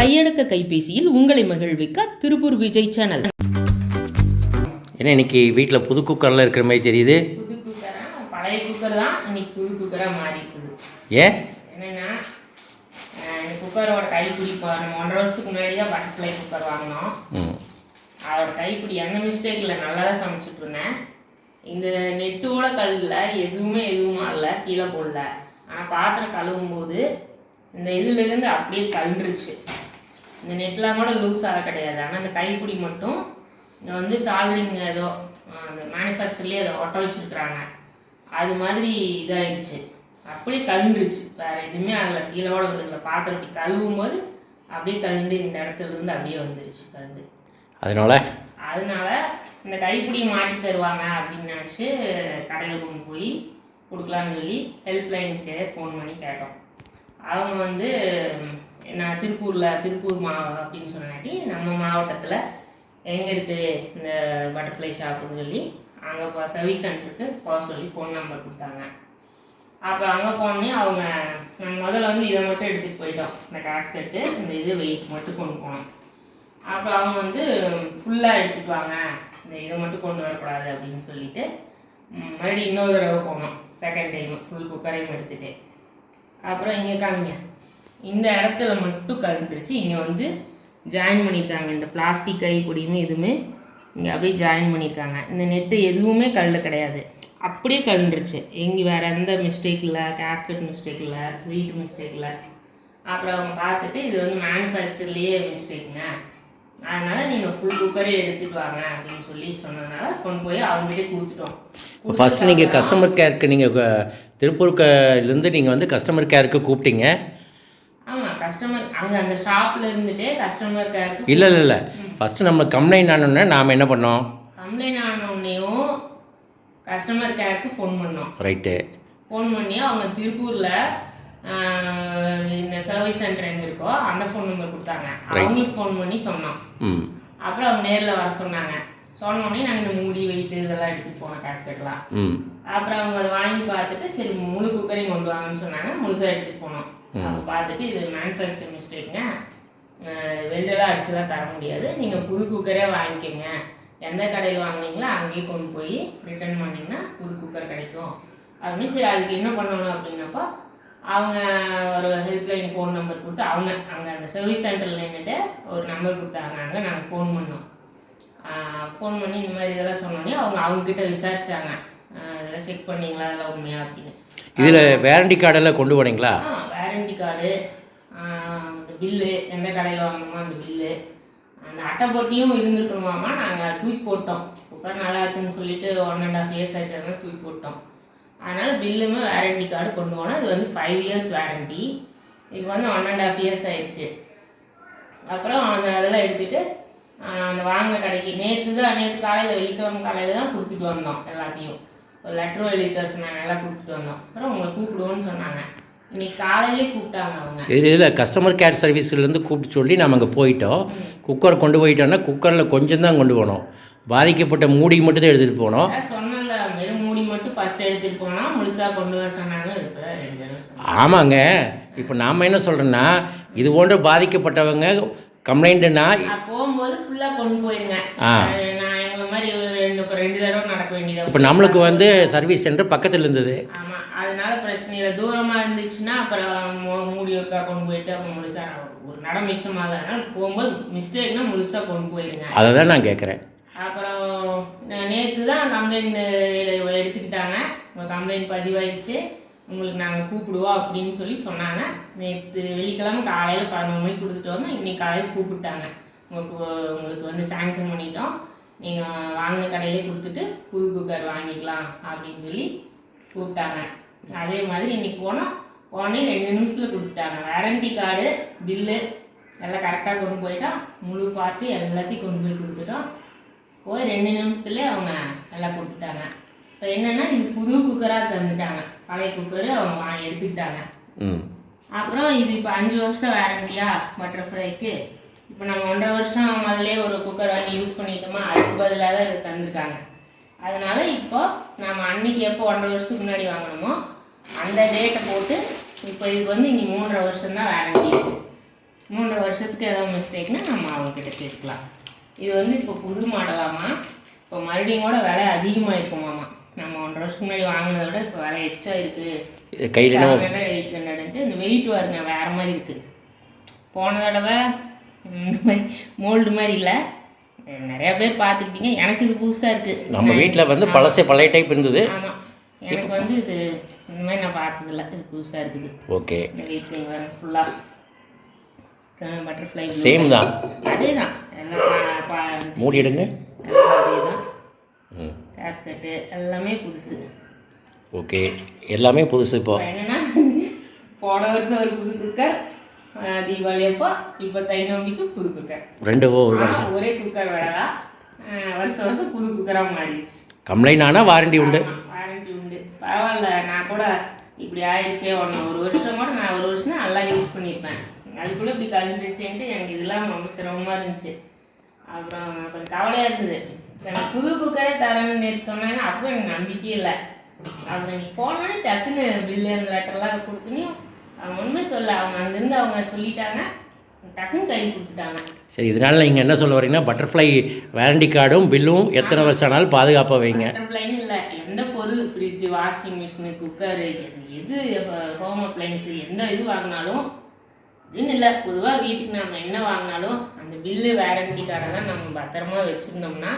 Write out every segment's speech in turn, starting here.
கையடக்க கைபேசியில் உங்களை மகிழ்விக்க திருப்பூர் விஜய் சேனல். ஏன்னா இன்னைக்கு வீட்டில் புது குக்கர்லாம் இருக்கிற மாதிரி தெரியுது? புது குக்கரா? பழைய குக்கர் தான் இன்னைக்கு புது குக்கராக மாறி இருக்குது ஏன் என்னென்னா இந்த குக்கரோட கைப்பிடி நம்ம ஒன்றரை வருஷத்துக்கு முன்னாடி தான் பட்டர்ஃப்ளை குக்கர் வாங்கினோம். அதோட கைப்பிடி எந்த மிஸ்டேக் இல்லை நல்லா தான் சமைச்சிட்டு இருந்தேன். இந்த நெட்டோட கல்லில் எதுவுமே எதுவும் ஆகல கீழே போடல. ஆனால் பாத்திரம் கழுவும் போது இந்த இதுலேருந்து அப்படியே கழுந்துருச்சு இந்த நெட்லாம் கூட லூஸ் ஆக கிடையாது. ஆனால் இந்த கைப்பிடி மட்டும் இங்கே வந்து சால்ரிங் ஏதோ அந்த மேனுஃபேக்சர்லேயே அதை ஒட்ட வச்சுருக்குறாங்க. அது மாதிரி இதாகிடுச்சு அப்படியே கழுந்துருச்சு வேறு எதுவுமே ஆகலை. கீழோட விழுகல பாத்திரம் இப்படி கழுவும் போது அப்படியே கழுந்து இந்த இடத்துல இருந்து அப்படியே வந்துருச்சு கழுந்து அதனால? அதனால இந்த கைப்பிடி மாட்டி தருவாங்க அப்படின்னு நினச்சி கடையில் கொண்டு போய் கொடுக்கலான்னு சொல்லி ஹெல்ப்லைனுக்கு ஃபோன் பண்ணி கேட்டோம். அவங்க வந்து நான் திருப்பூரில் திருப்பூர் மா அப்படின்னு சொன்னாட்டி நம்ம மாவட்டத்தில் எங்கே இருக்குது இந்த பட்டர்ஃப்ளை ஷாப்புன்னு சொல்லி அங்கே போ சர்வீஸ் சென்டருக்கு போக சொல்லி ஃபோன் நம்பர் கொடுத்தாங்க. அப்புறம் அங்கே போனோடனே அவங்க நாங்கள் முதல்ல வந்து இதை மட்டும் எடுத்துகிட்டு போயிட்டோம். இந்த காஸ்கெட்டு இந்த இது வெயிட் மட்டும் கொண்டு போனோம். அப்புறம் அவங்க வந்து ஃபுல்லாக எடுத்துகிட்டு வாங்க இந்த இதை மட்டும் கொண்டு வரக்கூடாது அப்படின்னு சொல்லிட்டு மறுபடியும் இன்னொரு தடவை போனோம். செகண்ட் டைம் ஃபுல் குக்கரையும் எடுத்துகிட்டு அப்புறம் இங்கே காமிங்க இந்த இடத்துல மட்டும் கழுப்பிடிச்சு இங்கே வந்து ஜாயின் பண்ணியிருக்காங்க இந்த பிளாஸ்டிக் கை பொடியுமே எதுவுமே இங்கே அப்படியே ஜாயின் பண்ணியிருக்காங்க இந்த நெட்டு எதுவுமே கல் கிடையாது. அப்படியே கழுந்துருச்சு எங்கே வேறு எந்த மிஸ்டேக் இல்லை கேஸ்கட் மிஸ்டேக் இல்லை வீட்டு மிஸ்டேக் இல்லை. அப்புறம் அவங்க பார்த்துட்டு இது வந்து மேனுஃபேக்சர்லேயே மிஸ்டேக்குங்க அதனால் நீங்கள் ஃபுல் குக்கரே எடுத்துகிட்டு வாங்க அப்படின்னு சொல்லி சொன்னதுனால கொண்டு போய் அவங்ககிட்டே கொடுத்துட்டோம். இப்போ ஃபஸ்ட்டு நீங்கள் கஸ்டமர் கேருக்கு நீங்கள் திருப்பூர்லேருந்து நீங்கள் வந்து கஸ்டமர் கேருக்கு கூப்பிட்டீங்க. கஸ்டமர் அங்கே அந்த ஷாப்பில் இருந்துட்டே கஸ்டமர் கேருக்கு இல்லை இல்லை இல்லை. ஃபஸ்ட்டு நம்ம கம்ப்ளைண்ட் ஆனோடனே நாம் என்ன பண்ணோம்? கம்ப்ளைண்ட் ஆனோடனேயும் கஸ்டமர் கேருக்கு ஃபோன் பண்ணோம். ரைட்டு ஃபோன் பண்ணி அவங்க திருப்பூரில் இந்த சர்வீஸ் சென்டர் எங்கே இருக்கோ அந்த ஃபோன் நம்பர் கொடுத்தாங்க. அவங்களுக்கு ஃபோன் பண்ணி சொன்னோம். ம். அப்புறம் அவங்க நேரில் வர சொன்னாங்க. சொன்ன உடனே நாங்கள் இந்த மூடி வெயிட்டு இதெல்லாம் எடுத்துகிட்டு போனோம் கேஸ்கெட்லாம் ம். அப்புறம் அவங்க அதை வாங்கி பார்த்துட்டு சரி முழு குக்கரையும் கொண்டு வாங்கன்னு சொன்னாங்க. முழுசாக எடுத்துகிட்டு போனோம். பார்த்துட்டு இது மேனுஃபேக்சர் மிஸ்டேக்குங்க வெள்ளெல்லாம் அடிச்சுலாம் தர முடியாது. நீங்கள் புது குக்கரே வாங்கிக்கோங்க. எந்த கடையில் வாங்குனீங்களோ அங்கேயே கொண்டு போய் ரிட்டர்ன் பண்ணிங்கன்னா புது குக்கர் கிடைக்கும். அப்படின்னு சரி அதுக்கு என்ன பண்ணணும் அப்படின்னப்போ அவங்க ஒரு ஹெல்ப்லைன் ஃபோன் நம்பர் கொடுத்து அவங்க அங்கே அந்த சர்வீஸ் சென்டரில் நின்றுட்டு ஒரு நம்பர் கொடுத்தாங்க. அங்கே நாங்கள் ஃபோன் பண்ணோம். ஃபோன் பண்ணி இந்த மாதிரி இதெல்லாம் சொன்னோன்னே அவங்க அவங்கக்கிட்ட விசாரிச்சாங்க. ஆஹ் இதெல்லாம் செக் பண்ணீங்களா? இதெல்லாம் உண்மையா அப்படின்னு. இதில் வேரண்டி கார்டெல்லாம் கொண்டு போனீங்களா? கார்டு இந்த பில்லு எந்த கடையில் வாங்கணுமோ அந்த பில்லு அந்த அட்டை போட்டியும் இருந்திருக்கணுமாமா? நாங்கள் தூக்கி போட்டோம். குக்கர் நல்லா இருக்குன்னு சொல்லிட்டு ஒன் அண்ட் ஆஃப் இயர்ஸ் ஆச்சு தூக்கி போட்டோம். அதனால் பில்லுமே வேரண்டி கார்டு கொண்டு போனோம். அது வந்து ஃபைவ் இயர்ஸ் வேரண்டி இப்போ வந்து ஒன் அண்ட் ஆஃப் இயர்ஸ் ஆயிடுச்சு. அப்புறம் அந்த அதெல்லாம் எடுத்துட்டு அந்த வாங்கின கடைக்கு நேற்று தான் நேற்று காலையில் வெள்ளிக்கிழமை காலையில் தான் கொடுத்துட்டு வந்தோம் எல்லாத்தையும். ஒரு லெட்டரும் எழுதி தர சொன்னாங்க எல்லாம் கொடுத்துட்டு வந்தோம். அப்புறம் உங்களை கூப்பிடுவோன்னு சொன்னாங்க. இது இல்லை கஸ்டமர் கேர் சர்வீஸ்லேருந்து கூப்பிட்டு சொல்லி நம்ம அங்கே போயிட்டோம். குக்கர் கொண்டு போயிட்டோன்னா குக்கரில் கொஞ்சம் தான் கொண்டு போனோம். பாதிக்கப்பட்ட மூடி மட்டும் தான் எடுத்துகிட்டு போனோம். ஆமாங்க. இப்போ நாம் என்ன சொல்கிறோன்னா இது போன்ற பாதிக்கப்பட்டவங்க கம்ப்ளைண்ட்டுனா நான் போகும்போது ஃபுல்லா கொண்டு போயிருங்க. ஆ. மாதிரி ஒரு ரெண்டு இப்போ ரெண்டு தடவை நடக்க வேண்டியதா இப்போ நம்மளுக்கு வந்து சர்வீஸ் சென்டர் பக்கத்தில் இருந்தது. ஆமா அதனால பிரச்சனை இல்லை. தூரமா இருந்துச்சுன்னா அப்புறம் மூடி ஒருக்கா கொண்டு போயிட்டு அவங்க முழுசா ஒரு நடம் மிச்சமாக அதனால போகும்போது மிஸ்டேக்னா முழுசா கொண்டு போயிருங்க. அதை தான் நான் கேட்குறேன் அப்புறம் நேற்று தான் கம்ப்ளைண்ட் எடுத்துக்கிட்டாங்க. உங்கள் கம்ப்ளைண்ட் பதிவாயிடுச்சு. உங்களுக்கு நாங்கள் கூப்பிடுவோம் அப்படின்னு சொல்லி சொன்னாங்க. நேற்று வெள்ளிக்கிழமை காலையில் பதினொரு மணிக்கு கொடுத்துட்டு வந்தோம். இன்னைக்கு காலையில் கூப்பிட்டாங்க. உங்களுக்கு உங்களுக்கு வந்து சாங்ஷன் பண்ணிட்டோம். நீங்கள் வாங்கின கடையிலே கொடுத்துட்டு புது குக்கர் வாங்கிக்கலாம் அப்படின்னு சொல்லி கூப்பிட்டாங்க. அதே மாதிரி இன்னைக்கு போனோம் உடனே ரெண்டு நிமிஷத்தில் கொடுத்துட்டாங்க. வாரண்டி கார்டு பில்லு எல்லாம் கரெக்டாக கொண்டு போயிட்டோம் முழு பார்ட்டு எல்லாத்தையும் கொண்டு போய் கொடுத்துட்டோம் போய் ரெண்டு நிமிஷத்துல அவங்க எல்லாம் கொடுத்துட்டாங்க. இப்போ என்னன்னா இது புது குக்கராக தந்துட்டாங்க. பழைய குக்கரு அவங்க வாங்கி எடுத்துக்கிட்டாங்க. அப்புறம் இது இப்போ அஞ்சு வருஷம் வேரண்டியா பட்டர்ஃப்ளைக்கு இப்போ நம்ம ஒன்றரை வருஷம் முதல்ல ஒரு குக்கர் வாங்கி யூஸ் பண்ணிட்டோமா அதுக்கு பதிலாக தான் இது தந்திருக்காங்க. அதனால இப்போ நம்ம அன்னைக்கு எப்போ ஒன்றரை வருஷத்துக்கு முன்னாடி வாங்கினோமோ அந்த டேட்டை போட்டு இப்போ இதுக்கு வந்து இனி மூன்றரை வருஷம் தான் வேரண்டி மூன்றரை வருஷத்துக்கு ஏதாவது மிஸ்டேக்னா நம்ம அவங்கக்கிட்ட கேட்கலாம் இது வந்து இப்போ புது மாடலாமா இப்போ மறுபடியும் கூட விலை அதிகமாக இருக்குமாமா நம்ம ஒன்றரை வருஷம் முன்னாடி வாங்கினதை விட இப்போ விலை எச்சா இருக்குது கையில் எயிட் ஹண்ட்ரட்ன்ட்டு இந்த வெயிட் வருங்க வேறு மாதிரி இருக்குது போன தடவை இந்த மாதிரி மோல்டு மாதிரி இல்லை. நிறையா பேர் பார்த்துக்கிட்டீங்க எனக்கு இது புதுசாக இருக்குது நம்ம வீட்டில் வந்து பழசே பழைய டைப் இருந்தது. ஆமாம் எனக்கு வந்து இது இந்த மாதிரி நான் பார்த்ததில்ல. இது புதுசாக இருக்குது. ஓகே. ரிங் வர ஃபுல்லாக பட்டர்ஃப்ளை சேம் தான் அதே தான். எல்லாம் பா- பா- மூடி எடுங்க. எல்லாம் அதே தான் கேஸ்கட்டு எல்லாமே புதுசு. ஓகே. எல்லாமே புதுசு இப்போ. என்னன்னா போன வருஷம் ஒரு புது குக்கர் தீபாவளி அப்போ இப்போ தை நோம்பிக்கு புது குக்கர். ரெண்டு ஒரு வருஷம். ஒரே குக்கர் வேறதா வருஷம் வருஷம் புது குக்கராக மாறிடுச்சு. கம்ப்ளைண்ட் ஆனால் வாரண்டி உண்டு. வாரண்டி உண்டு. பரவாயில்ல நான் கூட இப்படி ஆயிடுச்சே ஒன்று ஒரு வருஷம் கூட நான் ஒரு வருஷம் நல்லா யூஸ் பண்ணியிருப்பேன். அதுக்குள்ளே இப்படி கழிஞ்சிருச்சேன்ட்டு எனக்கு இதெல்லாம் ரொம்ப சிரமமாக இருந்துச்சு. அப்புறம் கொஞ்சம் கவலையாக இருந்தது. எனக்கு புது குக்கரே தரேன்னு நேற்று சொன்னாங்க அப்போ எனக்கு நம்பிக்கையே இல்லை. அப்புறம் நீ போனோன்னே டக்குன்னு பில்லு அந்த லெட்டர்லாம் கொடுத்துனே அவங்க உண்மை சொல்ல அவங்க அங்கேருந்து அவங்க சொல்லிட்டாங்க. டக்குன்னு கை கொடுத்துட்டாங்க. சரி இதனால் நீங்கள் என்ன சொல்ல வரீங்கன்னா பட்டர்ஃப்ளை வாரண்டி கார்டும் பில்லும் எத்தனை வருஷம் ஆனாலும் பாதுகாப்பாக வைங்க. பட்டர்ஃப்ளைன்னு இல்லை எந்த பொருள் ஃப்ரிட்ஜ் வாஷிங் மிஷினு குக்கரு எது ஹோம் அப்ளைன்ஸு எந்த இது வாங்கினாலும் இதுன்னு இல்லை பொதுவாக வீட்டுக்கு நம்ம என்ன வாங்கினாலும் அந்த பில்லு வேரண்டி கார்டை தான் நம்ம பத்திரமா வச்சுருந்தோம்னா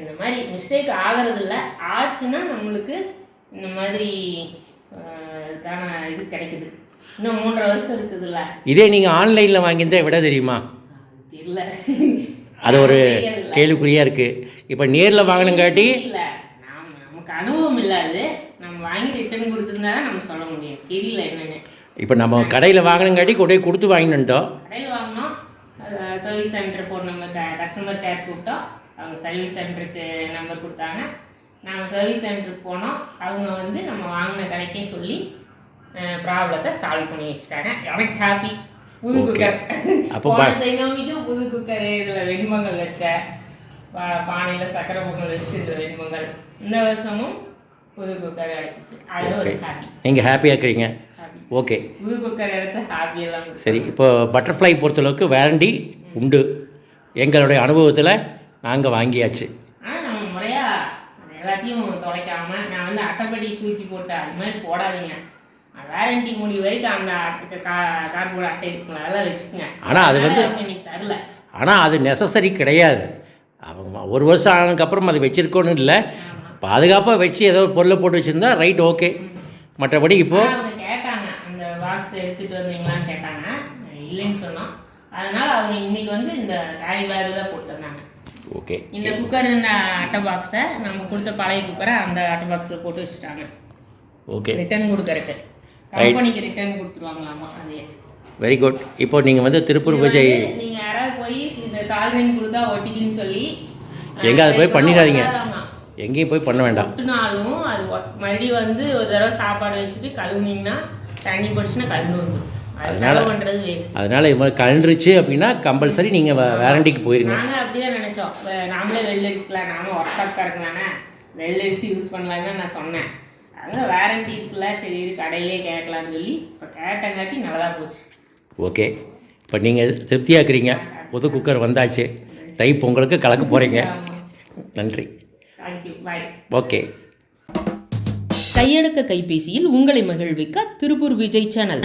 இந்த மாதிரி மிஸ்டேக் ஆகிறதில்ல. ஆச்சுன்னா நம்மளுக்கு இந்த மாதிரி இதுக்கான இது கிடைக்குது. இன்னும் மூன்றரை வருஷம் இருக்குதுல்ல. இதே நீங்கள் ஆன்லைனில் வாங்கியிருந்தா விட தெரியுமா? தெரியல. அது ஒரு. கேள்விக்குறியாக இருக்குது இப்போ நேரில் வாங்கினங்காட்டி இல்ல நாம நமக்கு அனுபவம் இல்லாது நம்ம வாங்கி ரிட்டர்ன் கொடுத்துருந்தா நம்ம சொல்ல முடியும். தெரியல என்னன்னு. இப்போ நம்ம கடையில் வாங்கினங்காட்டி கொண்டு போய் கொடுத்து வாங்கினுட்டோம் கடையில் வாங்கினோம். Service centre phone number customer care கூப்பிட்டோம். அவங்க சர்வீஸ் சென்டருக்கு நம்பர் கொடுத்தாங்க. நாங்கள் சர்வீஸ் சென்டருக்கு போனோம். அவங்க வந்து நம்ம வாங்கின கடைக்கே சொல்லி ப்ராப்ளத்தை சால்வ் பண்ணி வச்சுட்டாங்க எனக்கு ஹாப்பி புது. குக்கர் அப்போ போன தைனோமிக்கும் புது குக்கர் இதில் வெண்பொங்கல் வச்சேன் பானையில் சக்கரை பொங்கல் வச்சு இந்த வெண்பொங்கல் இந்த வருஷமும் புது குக்கர் அடைச்சிச்சு அது ஒரு ஹாப்பி நீங்கள் ஹாப்பியாக இருக்கிறீங்க ஓகே புது குக்கர் அடைச்ச ஹாப்பி எல்லாம் கொடுத்து. சரி இப்போ பட்டர்ஃப்ளை பொறுத்தளவுக்கு வாரண்டி உண்டு எங்களுடைய அனுபவத்தில் நாங்கள் வாங்கியாச்சு ஆனால் நம்ம முறையா அது எல்லாத்தையும் தொலைக்காம நான் வந்து அட்டைப்படி தூக்கி போட்டு அது மாதிரி போடாதீங்க வேரண்டி முடி வரைக்கும் அந்த கார்போர்டு அட்டை இருக்குங்களா அதெல்லாம் வச்சுக்கோங்க. ஆனா அது வந்து- இன்னைக்கு தரல. ஆனால் அது நெசசரி கிடையாது. அவங்க ஒரு வருஷம் ஆனதுக்கப்புறம் அது வச்சுருக்கோன்னு இல்லை. பாதுகாப்பாக வச்சு ஏதோ ஒரு பொருளை போட்டு வச்சுருந்தா ரைட் ஓகே மற்றபடி இப்போது அவங்க கேட்டாங்க. அந்த பாக்ஸ் எடுத்துட்டு வந்தீங்களான்னு கேட்டாங்க. இல்லைன்னு சொன்னோம். அதனால அவங்க இன்னைக்கு வந்து இந்த கேரி பேக்கில் தான் கொடுத்துருந்தாங்க ஓகே இந்த குக்கர் இந்த அட்டை பாக்ஸை நம்ம கொடுத்த பழைய குக்கரை அந்த அட்டை பாக்ஸில் போட்டு வச்சுட்டாங்க. ஓகே ரிட்டர்ன் கொடுக்கறக்கு கம்பெனிக்கு ரிட்டர்ன் கொடுத்துருவாங்களாமா அதே வெரி குட் இப்போ நீங்கள் வந்து திருப்பூர் இது விஜய் வந்து நீங்க யாராவது போய் இந்த சால்வின் கொடுத்தா ஒட்டிக்குன்னு சொல்லி எங்க அதை போய் பண்ணிடாதீங்க. எங்கேயும் போய் பண்ண வேண்டாம். ஒட்டுனாலும் அது மறுபடியும் வந்து ஒரு தடவை சாப்பாடு வச்சுட்டு கழுவுனீங்கன்னா தண்ணி போட்டுச்சுன்னா கழுவு வந்துடும் அது அதனால- அதனால் இது மாதிரி கலண்டுருச்சு அப்படின்னா கம்பல்சரி நீங்கள் வேரண்டிக்கு போயிருங்க. நாங்க அப்படிதான் நினைச்சோம். நாமளே வெள்ள அடிச்சுக்கலாம் நாம ஒர்க் ஷாப் இருக்கலானே வெள்ள அடிச்சு யூஸ் பண்ணலான்னு நான் சொன்னேன். அங்கே வாரண்டி இருக்குல்ல சரி இரு கடையிலே கேட்கலான்னு சொல்லி இப்போ கேட்டங்காட்டி நல்லதா போச்சு. ஓகே. இப்போ நீங்கள் திருப்தியாக இருக்கிறீங்க புது குக்கர் வந்தாச்சு. தை பொங்கலுக்கு கலக்க போகிறீங்க நன்றி. Thank you bye okay. கையடக்க கைபேசியில் உங்களை மகிழ்விக்க திருப்பூர் விஜய் சேனல்.